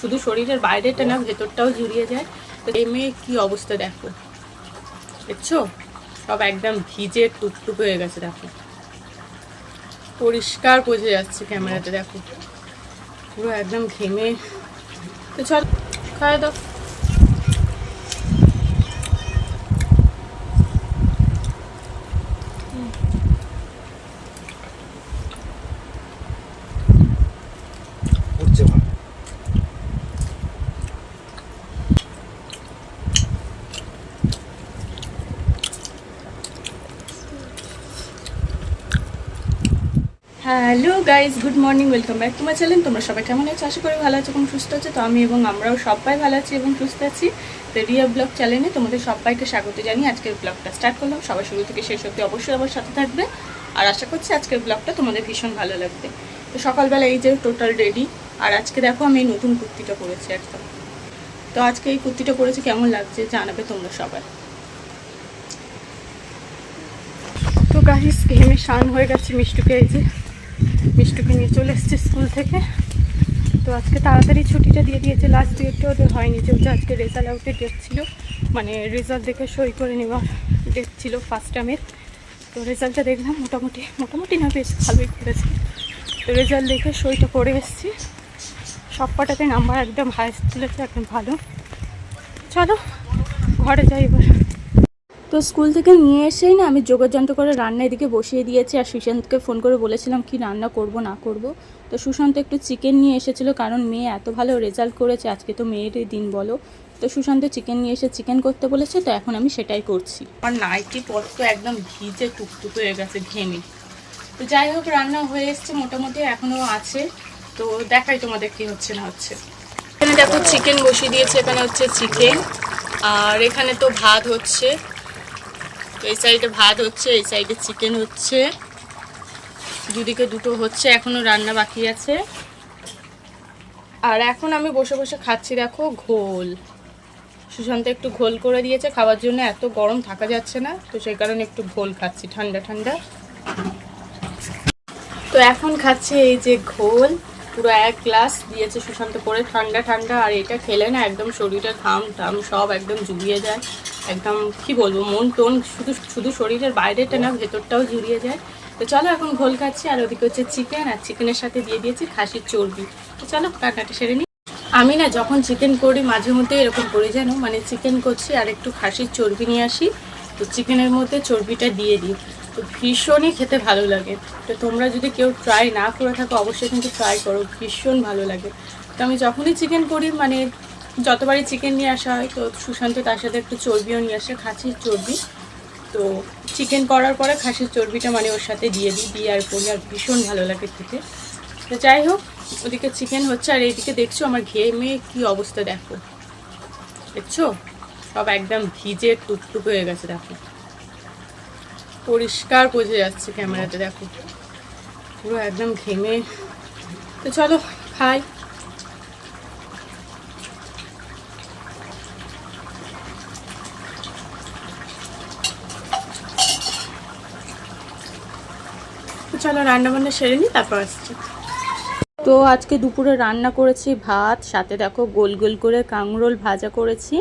শুধু শরীরের বাইরেটা না ভেতরটাও জুড়িয়ে যায়। তো এই মেয়ে কি অবস্থা দেখো। দেখছ? সব একদম ভিজে টুকটুক হয়ে গেছে দেখো। পরিষ্কার বোঝা যাচ্ছে ক্যামেরাতে দেখো। পুরো একদম ঘেমে। তো চল খাওয়া দাও উঠছে ভালো hello guys good morning welcome back my channel তোমরা সবাই কেমন আছো? আশা করি ভালো আছো এবং সুস্থ আছো। তো আমি এবং আমরাও সবাই ভালো আছি এবং সুস্থ আছি। তো রিয়া ব্লগ চ্যানেলে তোমাদের সবাইকে স্বাগত জানিয়ে আজকের ব্লগটা স্টার্ট করলাম। সবাই শুরু থেকে শেষ অব্দি অবশ্যই আমার সাথে থাকবে। আর আশা করছি আজকের ব্লগটা তোমাদের ভীষণ ভালো লাগবে। তো সকালবেলা এই যে টোটাল রেডি আর আজকে দেখো আমি এই নতুন কুর্তিটা পরেছি একদম। তো আজকে এই কুর্তিটা পরেছি, কেমন লাগছে জানাবে তোমরা সবাই। তো গাড়িস ঘেমে হয়ে গেছে মিষ্টুকে এই যে। মিষ্টুকে নিয়ে চলে এসছে স্কুল থেকে। তো আজকে তাড়াতাড়ি ছুটিটা দিয়ে দিয়েছে। লাস্ট ডেটটা ওদের হয়নি, যেহেতু আজকে রেজাল্ট আউটের ডেট ছিল। মানে রেজাল্ট দেখে সই করে নেওয়ার ডেট ছিল ফার্স্ট টাইমের তো রেজাল্টটা দেখলাম, মোটামুটি মোটামুটি না, বেশ ভালোই করেছে। তো রেজাল্ট দেখে সইটা করে এসেছি। সব কটাতে নাম্বার একদম হাইস্ট তুলেছে, একদম ভালো। চলো, ঘরে যাই এবার। তো স্কুল থেকে নিয়ে এসেই না আমি যোগাযন্ত্র করে রান্না এদিকে বসিয়ে দিয়েছি আর সুশান্তকে ফোন করে বলেছিলাম, কি রান্না করব, না করব? তো সুশান্ত একটু চিকেন নিয়ে এসেছিল, কারণ মেয়ে এত ভালো রেজাল্ট করেছে, আজকে তো মেয়েরই দিন বলো। তো সুশান্ত চিকেন নিয়ে এসে চিকেন করতে বলেছে, তো এখন আমি সেটাই করছি। আর নাইটি পর তো একদম ভিজে টুকটুক হয়ে গেছে, ঘেমে। তো যাই হোক, রান্না হয়ে এসছে, মোটামুটি এখনও আছে। তো দেখাই তোমাদের কি হচ্ছে, না হচ্ছে। এখানে দেখো চিকেন বসিয়ে দিয়েছে, এখানে হচ্ছে চিকেন আর এখানে তো ভাত হচ্ছে। তো এই সাইডে ভাত হচ্ছে, এই সাইডে চিকেন হচ্ছে। দুদিকে দুটো হচ্ছে, এখনও রান্না বাকি আছে। আর এখন আমি বসে বসে খাচ্ছি, দেখো ঘোল। সুশান্ত একটু ঘোল করে দিয়েছে, খাওয়ার জন্য এত গরম থাকা যাচ্ছে না, তো সেই কারণে একটু ঘোল খাচ্ছি, ঠান্ডা ঠান্ডা। তো এখন খাচ্ছি এই যে ঘোল, পুরো এক গ্লাস দিয়েছে সুশান্ত করে, ঠান্ডা ঠান্ডা, আর এটা খেলে না একদম শরীরের ঘাম টাম সব একদম জুগিয়ে যায়। একদম কি বলব মন টন শুধু শুধু শরীরের বাইরেটা না ভেতরটাও জুড়িয়ে যায়। তো চলো এখন ঘোল খাচ্ছি আর ওদিকে হচ্ছে চিকেন আর চিকেনের সাথে দিয়ে দিয়েছি খাসির চর্বি। তো চলো রান্নাটা সেরে নিই আমি না যখন চিকেন করি মাঝে মধ্যে এরকম করি জানো মানে চিকেন করছি আর একটু খাসির চর্বি নিয়ে আসি। তো চিকেনের মধ্যে চর্বিটা দিয়ে দিই। তো ভীষণই খেতে ভালো লাগে। তো তোমরা যদি কেউ ট্রাই না করে থাকো অবশ্যই কিন্তু ট্রাই করো ভীষণ ভালো লাগে। তো আমি যখনই চিকেন করি মানে যতবারই চিকেন নিয়ে আসা হয়, তো সুশান্ত তার সাথে একটু চর্বিও নিয়ে আসে, খাসির চর্বি। তো চিকেন করার পরে খাসির চর্বিটা মানে ওর সাথে দিয়ে দিই, দিয়ে আর করি, আর ভীষণ ভালো লাগে খেতে। তো যাই হোক, ওদিকে চিকেন হচ্ছে, আর এইদিকে দেখছ আমার ঘেমে কি অবস্থা, দেখো। দেখছ? সব একদম ভিজে টুকটুক হয়ে গেছে, দেখো। পরিষ্কার বোঝা যাচ্ছে ক্যামেরাতে দেখো। পুরো একদম ঘেমে। তো চলো খাই চলো রান্না বান্না সেরে নিই তারপর আসছি। তো আজকে দুপুরে রান্না করেছি ভাত সাথে দেখো গোল গোল করে কাংরোল ভাজা করেছি।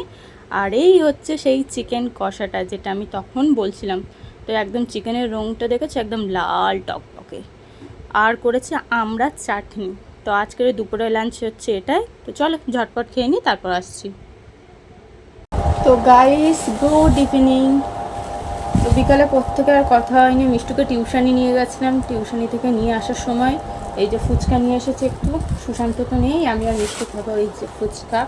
আর এই হচ্ছে সেই চিকেন কষাটা যেটা আমি তখন বলছিলাম। তো একদম চিকেনের রঙটা দেখেছ? একদম লাল টকটকে। আর করেছি আমরা চাটনি। তো আজকের দুপুরে লাঞ্চ হচ্ছে এটাই। তো চলো ঝটপট খেয়ে নিই তারপর আসছি। তো গাইস গুড ইভিনিং বিকালে থেকে আর কথা হয়নি। মিষ্টুকে টিউশানি নিয়ে গেছিলাম। টিউশানি থেকে নিয়ে আসার সময় এই যে ফুচকা নিয়ে এসেছে একটু, সুশান্ত তো নেই, আমি আর মিষ্টু খাব এই যে ফুচকা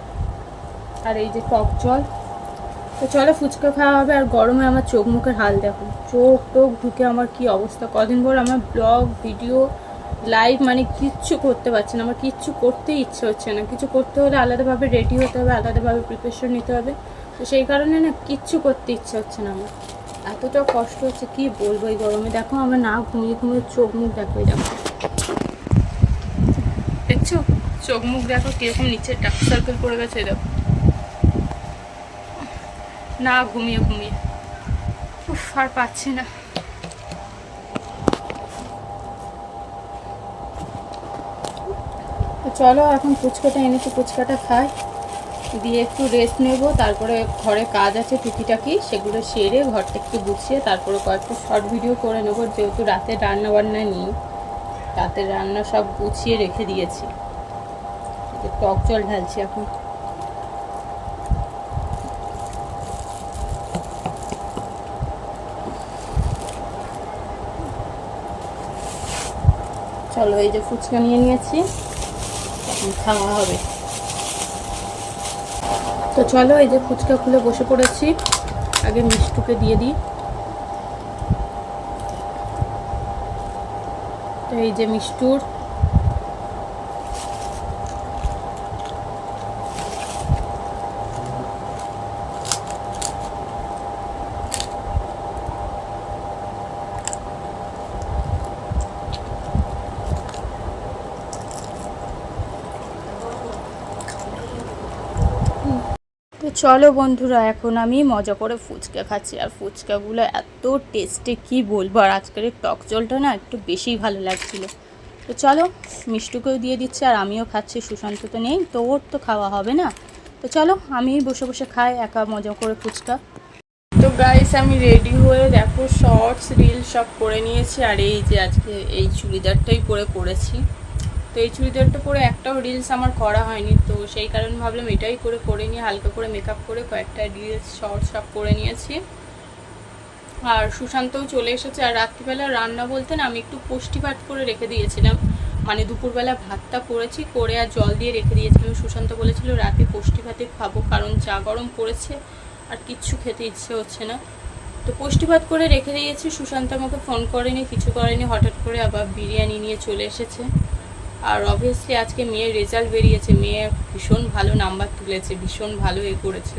আর এই যে টক জল। তো চলো ফুচকা খাওয়া হবে আর গরমে আমার চোখ মুখের হাল দেখো। চোখ টোক ঢুকে আমার কি অবস্থা? কদিন পর আমার ব্লগ, ভিডিও, লাইভ মানে কিচ্ছু করতে পারছে না। আমার কিচ্ছু করতেই ইচ্ছে হচ্ছে না। কিছু করতে হলে আলাদাভাবে রেডি হতে হবে, আলাদাভাবে প্রিপারেশন নিতে হবে। তো সেই কারণে না কিচ্ছু করতে ইচ্ছে হচ্ছে না আমার। এতটা কষ্ট হচ্ছে, কি বলব এই গরমে? দেখো, আমার না ঘুমিয়ে ঘুমিয়ে চোখ মুখ দেখো দেখো। দেখছ? চোখ মুখ দেখো, কীরকম নিচে ডার্ক সার্কেল পড়ে গেছে দেখো। না ঘুমিয়ে ঘুমিয়ে। উফ, আর পাচ্ছি না। চলো, এখন ফুচকাটা এনেছি, ফুচকাটা খাই। দিয়ে একটু রেস্ট নেব, তারপরে ঘরে কাজ আছে টুকিটাকি, সেগুলো সেরে ঘরটা একটু গুছিয়ে তারপরে কয়েকটা শর্ট ভিডিও করে নেব, যেহেতু রাতে রান্না বান্না নিই। রাতের রান্না সব গুছিয়ে রেখে দিয়েছি। টক জল ঢালছি এখন। চলো, এই যে ফুচকা নিয়ে নিয়েছি। এখন খাওয়া হবে। তো চলো এই যে ফুচকা খুলে বসে পড়েছি। আগে মিষ্টুকে দিয়ে দিই। তো এই যে মিষ্টুর চলো বন্ধুরা, এখন আমি মজা করে ফুচকা খাচ্ছি। আর ফুচকাগুলো এত টেস্টে, কি বলব? আর আজকের টক জলটা না একটু বেশিই ভালো লাগছিল। তো চলো, মিষ্টুকেও দিয়ে দিচ্ছে আর আমিও খাচ্ছি, সুশান্ত তো নেই, তো ওর তো খাওয়া হবে না। তো চলো, আমি বসে বসে খাই, একা মজা করে ফুচকা। তো গাইস আমি রেডি হয়ে দেখো শর্টস রিল সব করে নিয়েছি। আর এই যে আজকে এই চুড়িদারটাই পরে পরেছি। তো এই চুড়িদারটা পরে একটাও রিলস আমার করা হয়নি, তো সেই কারণে ভাবলাম এটাই করে করে নিয়ে হালকা করে মেকআপ করে কয়েকটা রিলস শর্ট সব করে নিয়েছি। আর সুশান্তও চলে এসেছে, আর রাত্রিবেলা রান্না বলতে না আমি একটু পুষ্টি ভাত করে রেখে দিয়েছিলাম। মানে দুপুরবেলা ভাতটা করেছি, করে আর জল দিয়ে রেখে দিয়েছিলাম। সুশান্ত বলেছিল রাতে পুষ্টি ভাতে খাব, কারণ চা গরম পড়েছে আর কিচ্ছু খেতে ইচ্ছে হচ্ছে না। তো পুষ্টি ভাত করে রেখে দিয়েছি, সুশান্ত আমাকে ফোন করেনি, কিছু করেনি, হঠাৎ করে আবার বিরিয়ানি নিয়ে চলে এসেছে। আর অবভিয়াসলি আজকে মেয়ের রেজাল্ট বেরিয়েছে, মেয়ে ভীষণ ভালো নাম্বার তুলেছে, ভীষণ ভালো এ করেছে।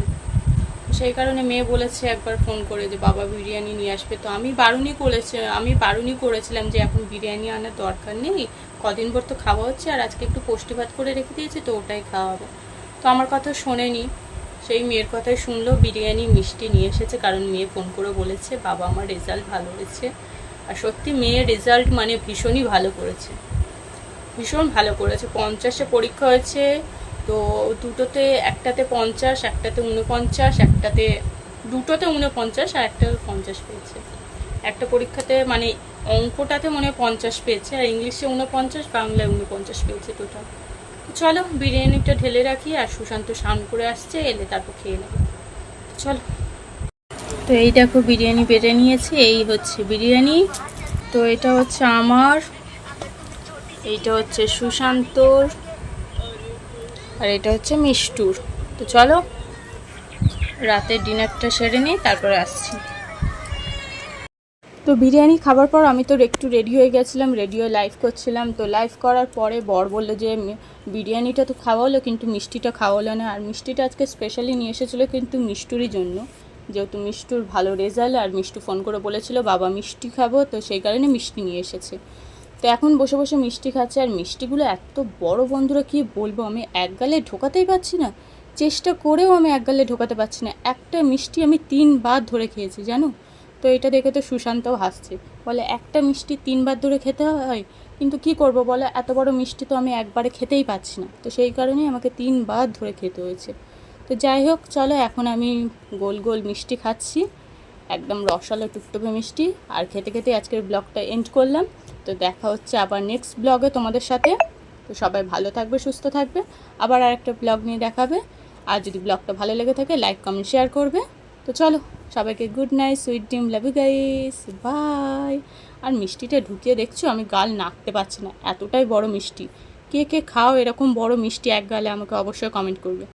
সেই কারণে মেয়ে বলেছে একবার ফোন করে যে, বাবা বিরিয়ানি নিয়ে আসবে। তো আমি বারণই করেছে, আমি বারণই করেছিলাম যে, এখন বিরিয়ানি আনার দরকার নেই। কদিন পর তো খাওয়া হচ্ছে আর আজকে একটু পুষ্টি ভাত করে রেখে দিয়েছি, তো ওটাই খাওয়া হবে তো আমার কথা শোনেনি। সেই মেয়ের কথাই শুনলো, বিরিয়ানি মিষ্টি নিয়ে এসেছে, কারণ মেয়ে ফোন করে বলেছে, বাবা, আমার রেজাল্ট ভালো হয়েছে। আর সত্যি মেয়ের রেজাল্ট মানে ভীষণই ভালো করেছে। ভীষণ ভালো করেছে। পঞ্চাশে পরীক্ষা হয়েছে, তো দুটোতে একটাতে পঞ্চাশ, একটাতে উনপঞ্চাশ একটাতে, দুটোতে উনপঞ্চাশ আর একটাতে পঞ্চাশ পেয়েছে। একটা পরীক্ষাতে মানে অঙ্কটাতে মনে হয় পঞ্চাশ পেয়েছে আর ইংলিশে উনপঞ্চাশ বাংলায় উনপঞ্চাশ পেয়েছে টোটাল চলো, বিরিয়ানিটা ঢেলে রাখি আর সুশান্ত স্নান করে আসছে, এলে তারপর খেয়ে নেব। চলো। তো এই দেখো, বিরিয়ানি বেড়ে নিয়েছি, এই হচ্ছে বিরিয়ানি। তো এটা হচ্ছে আমার এইটা হচ্ছে সুশান্তর আর এটা হচ্ছে মিষ্টুর। তো চলো রাতের ডিনারটা সেরে নিই, তারপরে আসছি। তো বিরিয়ানি খাবার পর আমি তো একটু রেডি হয়ে গেছিলাম রেডিও লাইভ করছিলাম। তো লাইভ করার পরে বর বলল যে বিরিয়ানিটা তো খাওয়া হলো কিন্তু মিষ্টিটা খাওয়া হলো না। আর মিষ্টিটা আজকে স্পেশালি নিয়ে এসেছিল কিন্তু মিষ্টুরই জন্য। যেহেতু মিষ্টুর ভালো রেজাল্ট আর মিষ্টু ফোন করে বলেছিল, বাবা, মিষ্টি খাব। তো সেই কারণে মিষ্টি নিয়ে এসেছে। তো এখন বসে বসে মিষ্টি খাচ্ছে আর মিষ্টিগুলো এত বড় বন্ধুরা, কি বলব? আমি এক গালে ঢোকাতেই পারছি না। চেষ্টা করেও আমি এক গালে ঢোকাতে পারছি না। একটা মিষ্টি আমি তিনবার ধরে খেয়েছি, জানো? তো এটা দেখে তো সুশান্তও হাসছে। বলে, একটা মিষ্টি তিনবার ধরে খেতে হয়? কিন্তু কি করব বলে? এত বড় মিষ্টি তো আমি একবারে খেতেই পাচ্ছি না। তো সেই কারণেই আমাকে তিনবার ধরে খেতে হয়েছে। তো যাই হোক, চলো এখন আমি গোল গোল মিষ্টি খাচ্ছি। একদম রসালো টুকটুকে মিষ্টি। আর খেতে খেতে আজকের ব্লগটা এন্ড করলাম। তো দেখা হচ্ছে আবার নেক্সট ব্লগে তোমাদের সাথে। তো সবাই ভালো থাকবে, সুস্থ থাকবে। আবার আরেকটা ব্লগ নিয়ে দেখাবে। আর যদি ব্লগটা ভালো লেগে থাকে লাইক কমেন্ট শেয়ার করবে। তো চলো, সবাইকে good night sweet dream love you guys bye আর মিষ্টিটা ঢুকিয়ে দেখছ, আমি গাল নাকতে পারছি না, এতটাই বড় মিষ্টি। কে কে খাও এরকম বড় মিষ্টি এক গালে, আমাকে অবশ্যই কমেন্ট করবে।